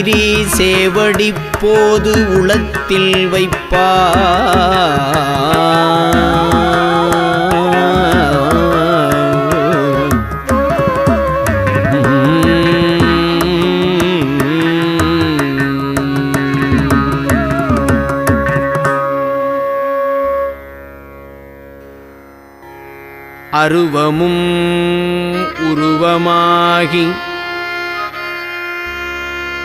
அருணகிரி சேவடி போது உளத்தில் வைப்பா அருவமும் உருவமாகி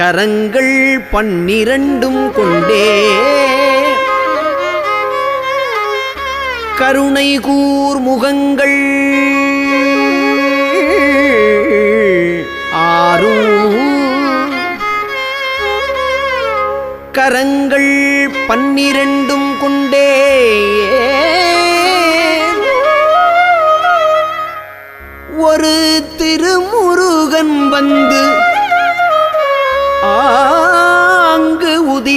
கரங்கள் பன்னிரண்டும் கொண்டே. கருணை கூர் முகங்கள் ஆறும். கரங்கள் பன்னிரண்டும் கொண்டே.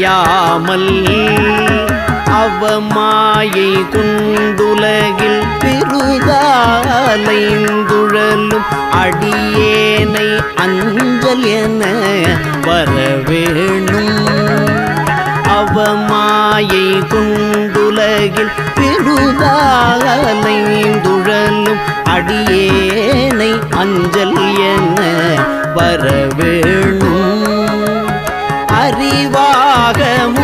நினையாமல் அவமாயை குண்டுலகில் பெருதாலைந்துழலும் அடியேனை அஞ்சல் என வரவேணும். அவமாயை குண்டுலகில் பெருதாலைந்துழலும் அடியேனை அஞ்சல் என வரவேணும். அறிவாகமும்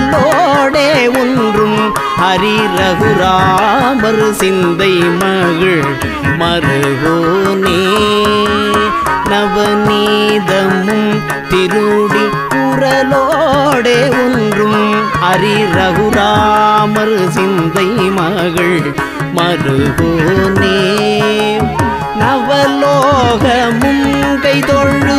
குரலோடே ஒன்றும் ஹரி ரகுராமர் சிந்தை மகள் மருகோனே நவநீதமும் திருடி குரலோடே ஒன்றும் ஹரி ரகுராமர் சிந்தை மகள் மருகோனே நவலோகமும் கைதொழு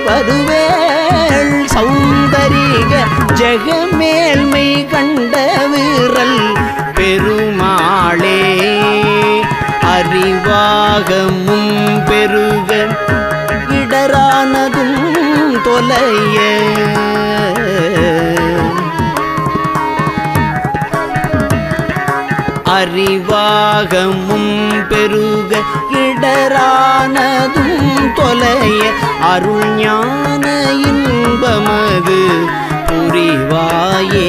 ஆவினங்குடியில் வருவேள். சௌந்தரிக ஜெகமேல்மை கண்ட வீரல் பெருமாளே. அறிவாகமும் பெருக இடரானதும் தொலைய. அறிவாகமும் பெரு இடரானதும் தொலைய அருள் ஞான இன்பமது புரிவாயே.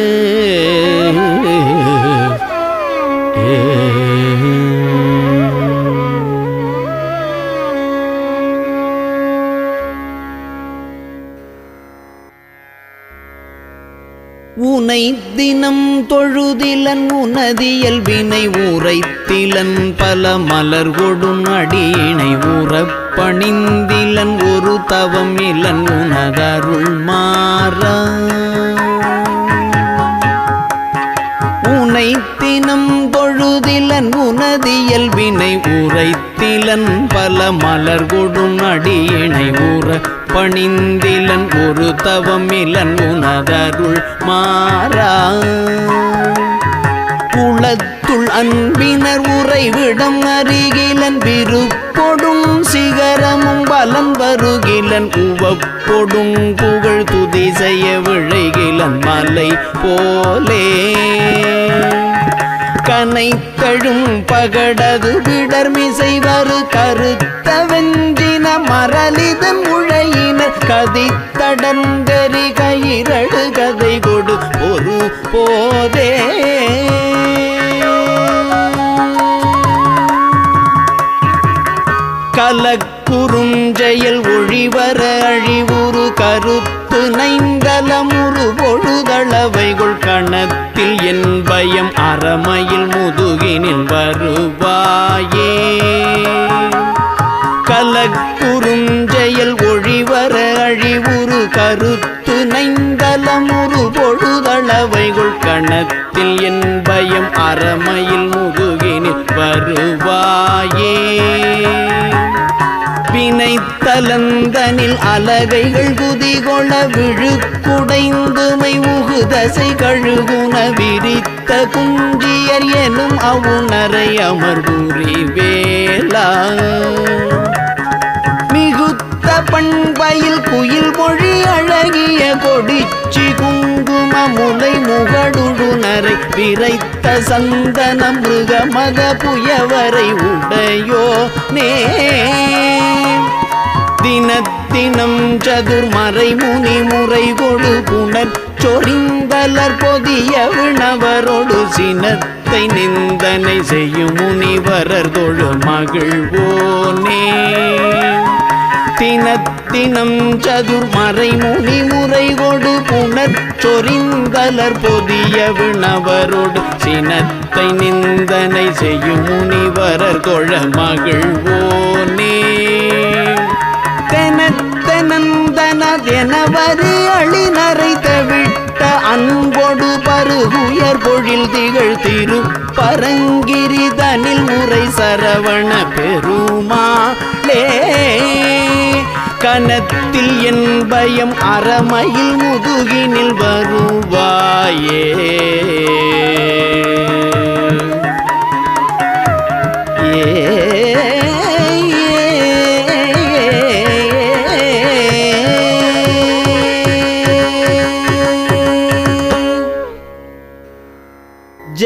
உனை தினம் தொழுதிலன் உனதியல் வினை உரைத்திலன் பல மலர் கொடும் அடியினை உறப்பணிந்திலன் ஒரு தவம் இலன் உனதருள் மாறா. உனை தினம் தொழுதிலன் உனதியல் வினை உரைத்திலன் பல மலர் கொடும் அடியினை ஊற பணிந்திலன் ஒரு தவமிலன் உனதருள் மாறா. குளத்துள் அன்பினர் உறைவிடம் அருகிலன் விருப்பொடும் சிகரமும் பலம் வருகிலன் உவப்பொடும் புகழ் துதி செய்ய விழைகிலன் மலை போலே. கனைத்தழும் பகடது விடர்மிசை வரு கருத்த வெஞ்சின மரலிதன் உழையினர் கதித்தடங்கரி கயிரடு கதை கொடு ஒரு போதே. கலக்குறுஞ்செயல் ஒழிவர அழிவுறு கருத்து நைந்தலமு பயம் அறமையில் முதுகினில் வருவாயே. கலக்குறுஞ்செயல் ஒழிவர அழிவுறு கருத்து நைந்தலமுறு பொழுதளவைகள் கணத்தில் என் பயம் அறமையில் முதுகினில் வருவாயே. வினைத்தலந்தனில் அலகைகள் குதிகொள விழுக்குடைந்துமை தசை கழுகுன விரித்த குஞ்சியர் எனும் அவுணரை அமர்புரி வேளா மிகுத்த பண்பையில் குயில் மொழி அழகிய கொடிச்சி குங்கும முலை முகடுடுனரை விரைத்த சந்தன மிருக மத புயவரை உடையோ நே தினத்தினம் சதுர்மறை முனி முறை கொடு புனர் சொரிந்தலர் பொதிய விணவரோடு சினத்தை நிந்தனை செய்யும் முனிவரர் தொழு மகிழ்வோனே தினத்தினம் சதுர்மறை முனி முறை கொடு புனர் சொரிந்தலர் பொதிய விணவரோடு சினத்தை நிந்தனை செய்யும் முனிவரர் தொழ மகிழ்வோனே தவிட்ட பருகுயர் பொழில் திகழ் திரு பரங்கிரிதனில் முறை சரவண பெருமாளே கனத்தில் என் பயம் அறமையில் முதுகினில் வருவாயே. ஏ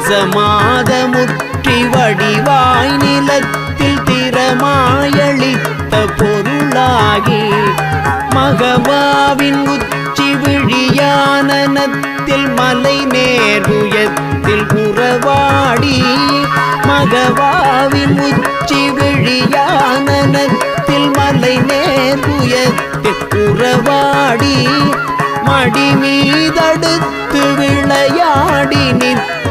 தேசமாதமுற்றி வடிவாய் நிலத்தில் திறமாயளித்த பொருளாகி மகவாவின் உச்சி விழியானனத்தில் மலை நேருயத்தில் உறவாடி மகவாவின் உச்சி விழியானனத்தில் மலை நேருயத்தில் உறவாடி மடி மீதடுத்து விளையாடி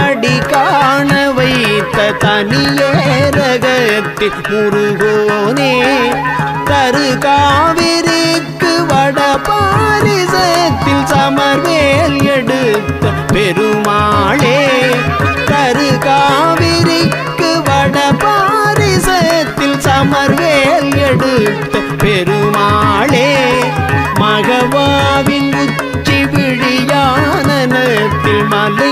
அடி காண வைத்த தனியே தனியேரகத்தின் முருகோனே தரு காவிரிக்கு வட பாரிசத்தில் சமர்வேல் எடுத்த பெருமாளே தரு காவிரிக்கு வட பாரிசத்தில் சமர்வேல் எடுத்த பெருமாளே மகவாவின்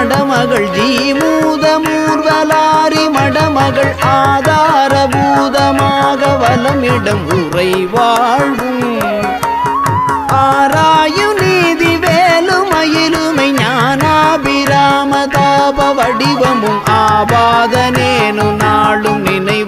மடமகள் ஜீமூத மூர்வலாரி மடமகள் ஆதாரபூதமாக வலமிடம் உரை வாழ்வும் ஆராயும் நீதி வேலுமயிலுமை ஞானாபிராம தாப வடிவமும் ஆபாதனேனு நாளும் நினைவு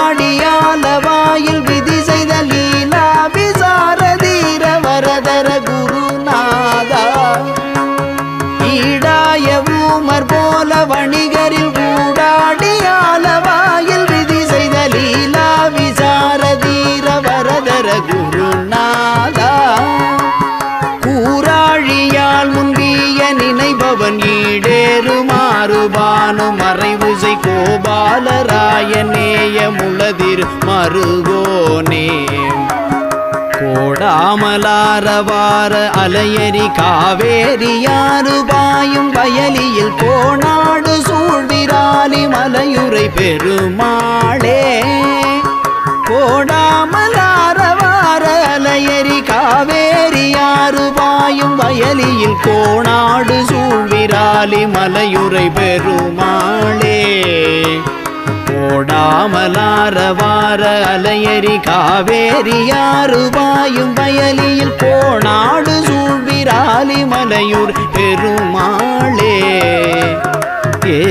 வாயில் கோபாலராயநேய முளதிர் மருகோனே கோடாமலாரவார அலையரி காவேரி யாரு பாயும் வயலியில் கோணாடு சூழ்விராலி மலையுரை பெருமாளே. கோடாமலாரவார அலையரி காவேரி யாரு பாயும் வயலியில் கோணாடு சூழ்விராலி மலையுரை பெருமாளே. கோடாமலாரவார அலையரி காவேரி யாருவாயும் வயலியில் போனாடு சூழ்விராலி மலையூர் பெருமாளே. ஏ